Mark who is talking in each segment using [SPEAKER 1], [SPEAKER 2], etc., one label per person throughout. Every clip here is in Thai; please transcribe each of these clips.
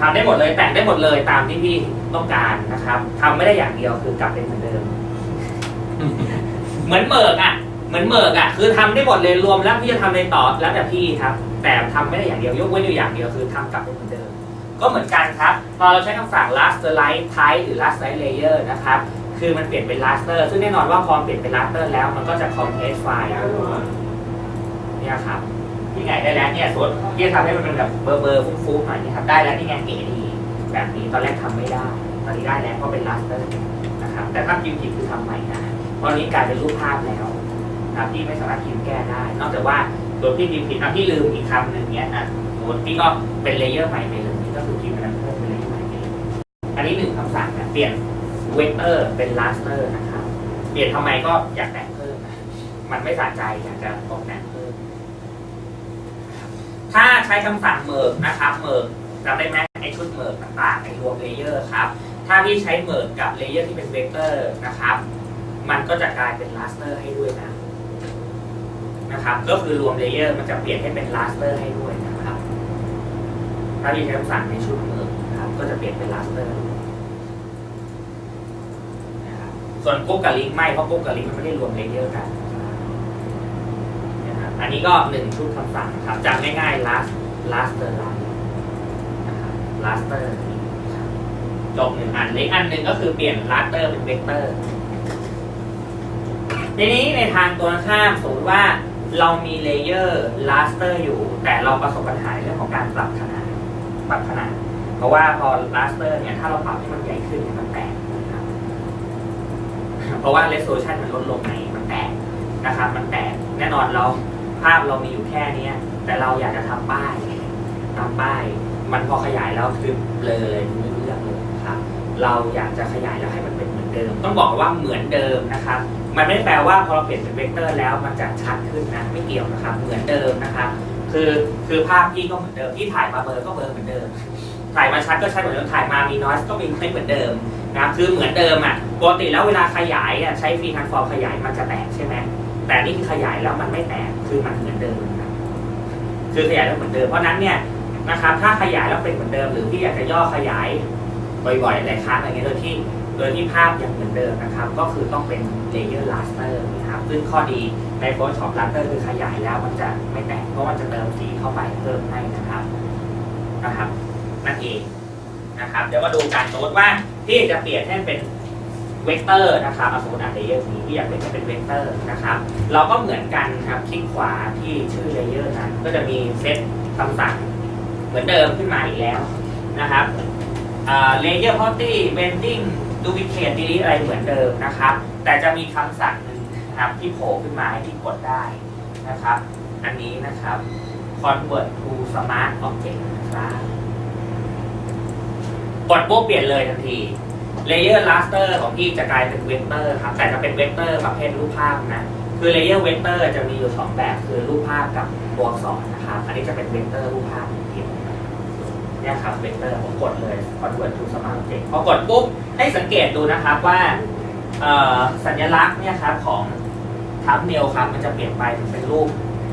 [SPEAKER 1] ทำได้หมดเลยแต่งได้หมดเลยตามที่พี่ต้องการนะครับทำไม่ได้อย่างเดียวคือกลับเป็นเหมือนเดิม เหมือนเมิกอะเหมือนเมิกอะคือทำได้หมดเลยรวมแล้วพี่จะทำอะไรต่อแล้วแต่พี่ครับ แต่ทำไม่ได้อย่างเดียวยกเว้นอยู่อย่างเดียวคือทำกลับเป็นเหมือนเดิม ก็เหมือนกันครับ พอเราใช้คำสั่ง raster type หรือ raster layer นะครับคือมันเปลี่ยนเป็น raster ซึ่งแน่นอนว่าพอเปลี่ยนเป็น raster แล้วมันก็จะ compress file เนี่ยครับ ที่ไงได้แล้วเนี่ยสมมติพี่จะทำให้มันเป็นแบบเบอร์เบอร์ฟุ้งๆหน่อยนี่ครับได้แล้วนี่ไงเก๋ดีแบบนี้ตอนแรกทำไม่ได้ ตอนนี้ได้แล้วเพราะเป็น raster นะครับแต่ถ้าพิมพ์ผิดคือทำใหม่นะเพราะอันนี้กลายเป็นรูปภาพแล้วนะครับพี่ไม่สามารถพิมพ์แก้ได้ นอกจากว่าโดยพี่พิมพ์ผิดอะพี่ลืมอีกคำหนึ่งเนี้ยอะสมมติพี่ก็เป็นเลเยอร์ใหม่ไปเลยนี่ก็คือพิมพ์อันนั้นเพิ่มเป็นเลเยอร์ใหม่ไปเลยอันนี้หนึ่งคำสั่งนะเปลี่ยนเวกเตอร์เป็น raster นะครับเปลี่ยนทำไมก็อยากแต่งเพิ่มมันไม่สะใจอยากจะตกแต่ง ใช้คำสั่งเมิร์กนะครับเมิร์กจำได้ไหมไอชุดเมิร์กต่างๆไอรวมเลเยอร์ครับ ถ้าพี่ใช้เมิร์กกับเลเยอร์ที่เป็นเวกเตอร์นะครับ มันก็จะกลายเป็นลาสเตอร์ให้ด้วยนะนะครับ ก็คือรวมเลเยอร์มันจะเปลี่ยนให้เป็นลาสเตอร์ให้ด้วยนะครับ ถ้าพี่ใช้คำสั่งในชุดเมิร์กนะครับ ก็จะเปลี่ยนเป็นลาสเตอร์นะครับส่วนกุ๊กกับลิงก์ไม่เพราะกุ๊กกับลิงก์มันไม่ได้รวมเลเยอร์กัน อันนี้ก็หนึ่งชุดคำสั่งครับจำง่ายๆ last laster line นะครับ laster นะครับจบหนึ่งอันเล็กอันหนึ่งก็คือเปลี่ยน laster เป็น vector ทีนี้ในทางตรงข้ามสมมติว่าเรามีเลเยอร์ laster อยู่ แต่เราประสบปัญหาเรื่องของการปรับขนาดปรับขนาดเพราะว่าพอ laster เนี่ยถ้าเราปรับให้มันใหญ่ขึ้นเนี่ยมันแตกนะครับเพราะว่า resolution มันลดลงไหนมันแตกนะครับ มันแตกแน่นอนเรา ภาพเรามีอยู่แค่เนี้ยแต่เราอยากจะทำป้ายทำป้าย มันพอขยายแล้วคือเบลอเลยไม่รู้เรื่องเลยครับเราอยากจะขยายแล้วให้มันเป็นเหมือนเดิม ต้องบอกว่าเหมือนเดิมนะครับมันไม่ได้แปลว่าพอเราเปลี่ยนเป็นเวกเตอร์แล้วมันจะชัดขึ้นนะไม่เกี่ยวนะครับเหมือนเดิมนะครับคือคือภาพพี่ก็เหมือนเดิมที่ถ่ายมาเบลอก็เบลอเหมือนเดิม ถ่ายมาชัดก็ชัดเหมือนเดิมถ่ายมามีน้อยก็มีไม่เหมือนเดิมนะคือเหมือนเดิมอะปกติแล้วเวลาขยายอะใช้ฟีทันฟอร์มขยายมันจะแตกใช่ไหม แต่นี่คือขยายแล้วมันไม่แตกคือมันเหมือนเดิมนะครับคือขยายแล้วเหมือนเดิมเพราะนั้นเนี่ยนะครับ ถ้าขยายแล้วเป็นเหมือนเดิม หรือพี่อยากจะย่อขยายบ่อยๆหลายครั้งอะไรเงี้ยโดยที่โดยที่ภาพยังเหมือนเดิมนะครับ ก็คือต้องเป็น layer raster นะครับซึ่งข้อดีใน Photoshop raster คือขยายแล้วมันจะไม่แตกเพราะมันจะเติมสีเข้าไปเพิ่มให้นะครับนะครับนั่นเองนะครับ เดี๋ยวมาดูการสมมติว่าที่จะเปลี่ยนให้เป็น เวกเตอร์นะครับสมมติอ่านเลเยอร์นี้ที่อยากเปลี่ยนให้เป็นเวกเตอร์นะครับเราก็เหมือนกันครับคลิกขวาที่ชื่อเลเยอร์นั้นก็จะมีเซตคำสั่งเหมือนเดิมขึ้นมาอีกแล้วนะครับเลเยอร์พอตตี้เบนดิ้งดูวิเคทดีลีอะไรเหมือนเดิมนะครับ แต่จะมีคำสั่งหนึ่งนะครับที่โผล่ขึ้นมาให้ที่กดได้นะครับ อันนี้นะครับ convert to smart object นะครับกดปุ๊บเปลี่ยนเลยทันที Layer Raster ของพี่จะกลายเป็นเวกเตอร์ครับ แต่จะเป็นเวกเตอร์ประเภทรูปภาพนะ คือ Layer Vector จะมีอยู่สองแบบ คือรูปภาพกับตัวอักษรนะครับ อันนี้จะเป็นเวกเตอร์รูปภาพเพียงเนี่ยครับเวกเตอร์ผมกดเลย Convert to Smart Object พอกดปุ๊บให้สังเกตดูนะครับว่าสัญลักษณ์เนี่ยครับของทับเนลครับมันจะเปลี่ยนไปเป็นรูป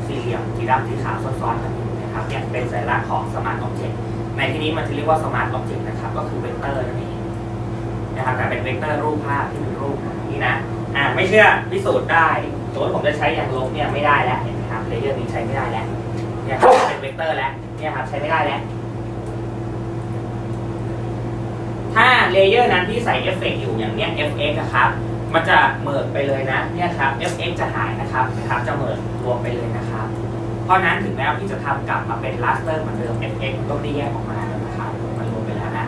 [SPEAKER 1] สี่เหลี่ยมสีดำสีขาวซ้อนๆกันนะครับเนี่ยเป็นสัญลักษณ์ของ Smart Object ในที่นี้มันจะเรียกว่า Smart Object นะครับ ก็คือเวกเตอร์นั่นเอง นะครับแต่เป็นเวกเตอร์รูปภาพที่เป็นรูปนี้นะอ่าไม่เชื่อพิสูจน์ได้สมมติผมจะใช้อย่างลบเนี่ยไม่ได้แล้วเห็นไหมครับเลเยอร์นี้ใช้ไม่ได้แล้วเนี่ยครับเป็นเวกเตอร์แล้วเนี่ยครับใช้ไม่ได้แล้วถ้าเลเยอร์นั้นที่ใส่เอฟเฟกต์อยู่อย่างเนี้ย fx นะครับมันจะเมิร์กไปเลยนะเนี่ยครับ fx จะหายนะครับนะครับ จะเมิร์กรวมไปเลยนะครับ เพราะนั้นถึงแม้ว่าพี่จะทำกลับมาเป็น raster เหมือนเดิม fx มันก็ได้แยกออกมาแล้วนะครับมันรวมไปแล้วนะ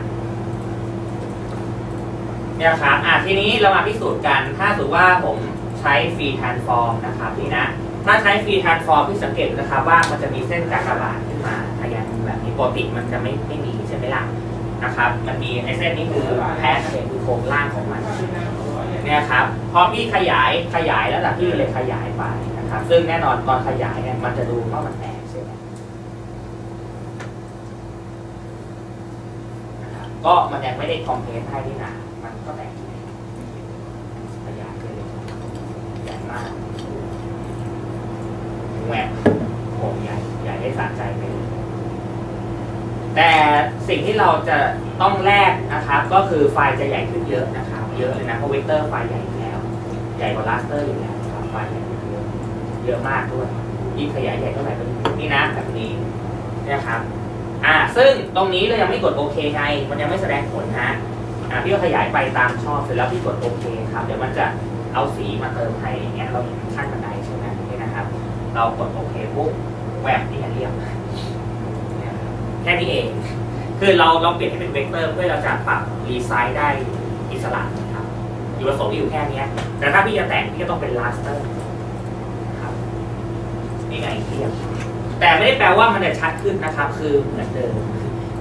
[SPEAKER 1] เนี่ยครับอะทีนี้เรามาพิสูจน์กัน ถ้าสมมติว่าผมใช้ฟรีทานฟอร์มนะครับนี่นะ ถ้าใช้ฟรีทานฟอร์มที่สังเกตนะครับว่ามันจะมีเส้นกากบาทขึ้นมาทะแยงแบบนี้ปกติมันจะไม่ไม่มีใช่ไหมล่ะนะครับ มันมีไอ้เส้นนี้คือแพทเคือโครงล่างของมันเนี่ยครับ พอพี่ขยายขยายแล้วล่ะพี่เลยขยายไปนะครับ ซึ่งแน่นอนตอนขยายเนี่ยมันจะดูว่ามันแตกใช่ไหมก็มันยังไม่ได้คอมเพลสให้นี่นะ ก็แตกอยู่ขยายไปเลยใหญ่มากแหวกโหใหญ่ใหญ่ได้สะใจไปแต่สิ่งที่เราจะต้องแลกนะครับ ก็คือไฟล์จะใหญ่ขึ้นเยอะนะครับ เยอะเลยนะเพราะเวกเตอร์ไฟล์ใหญ่แล้ว ใหญ่กว่าราสเตอร์อยู่แล้วครับไฟล์ใหญ่เยอะเยอะมากด้วยยิ่งขยายใหญ่เท่าไหร่ก็ยิ่งนี่นะแบบนี้นะครับอ่าซึ่งตรงนี้เรายังไม่กดโอเคไง มันยังไม่แสดงผลนะ อ่าพี่ก็ขยายไปตามชอบเสร็จแล้วพี่กดโอเคครับเดี๋ยวมันจะเอาสีมาเติมให้อย่างเงี้ยเราเห็นขั้นบันไดใช่ไหมนี่นะครับ เรากดโอเคปุ๊บแหวกนี่เรียบแค่นี้เอง คือเราเราเปลี่ยนให้เป็นเวกเตอร์เพื่อเราจะปรับรีไซส์ได้อิสระนะครับอยู่ประสงค์อยู่แค่นี้แต่ถ้าพี่จะแต่งพี่ก็ต้องเป็นลาสเตอร์ครับนี่ไงเทียบแต่ไม่ได้แปลว่ามันจะชัดขึ้นนะครับ คือเหมือนเดิม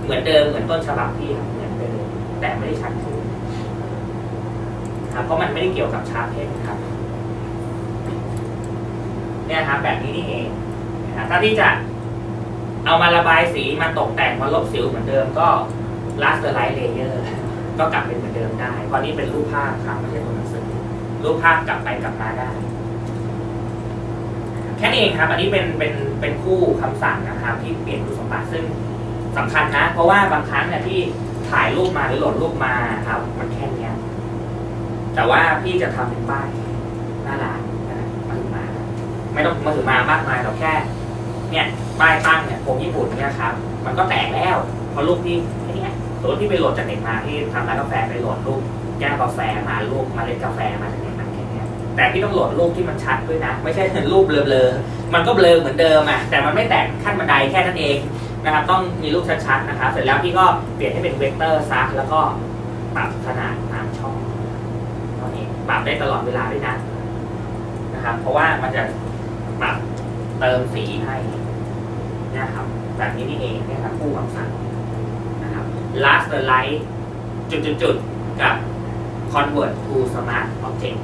[SPEAKER 1] เหมือนเดิมเหมือนต้นฉบับพี่ครับ แต่ไม่ได้ชัดขึ้นครับเพราะมันไม่ได้เกี่ยวกับชาร์ปเพนครับเนี่ยครับแบบนี้นี่เองนะครับถ้าที่จะเอามาระบายสีมาตกแต่งมาลบสิวเหมือนเดิมก็ raster light layer ก็กลับเป็นเหมือนเดิมได้เพราะนี่เป็นรูปภาพครับไม่ใช่ตัวหนังสือรูปภาพกลับไปกลับมาได้ แค่นี้เองครับ อันนี้เป็นเป็นเป็นคู่คำสั่งนะครับ ที่เปลี่ยนคุณสมบัติซึ่งสำคัญนะ เพราะว่าบางครั้งเนี่ยที่ ถ่ายรูปมาหรือโหลดรูปมาครับ มันแค่นี้แต่ว่าพี่จะทำเป็นป้ายหน้าร้านมาถึงมา ไม่ต้องมาถึงมามากมายหรอกแค่ เนี่ยป้ายตั้งเนี่ยผมญี่ปุ่นเนี่ยครับ มันก็แตกแล้วเพราะรูปที่เนี้ยสมมติที่ไปโหลดจากเน็ตมาที่ทำร้านกาแฟไปโหลดรูปแก้วกาแฟมารูปมาเล็ดกาแฟมาจากเน็ตมาแค่เนี้ยแต่พี่ต้องโหลดรูปที่มันชัดด้วยนะ ไม่ใช่รูปเบลอๆมันก็เบลอเหมือนเดิมอะแต่มันไม่แตกขั้นบันไดแค่นั้นเอง นะครับต้องมีรูปชัดๆนะครับเสร็จแล้วพี่ก็เปลี่ยนให้เป็นเวกเตอร์ซักแล้วก็ปรับขนาดตามช่องเท่านี้ปรับได้ตลอดเวลาด้วยนะนะครับ เพราะว่ามันจะปรับเติมสีให้นะครับแบบนี้นี่เองนี่ครับคู่คำสั่งนะครับ last the light จุดๆๆกับ convert to smart object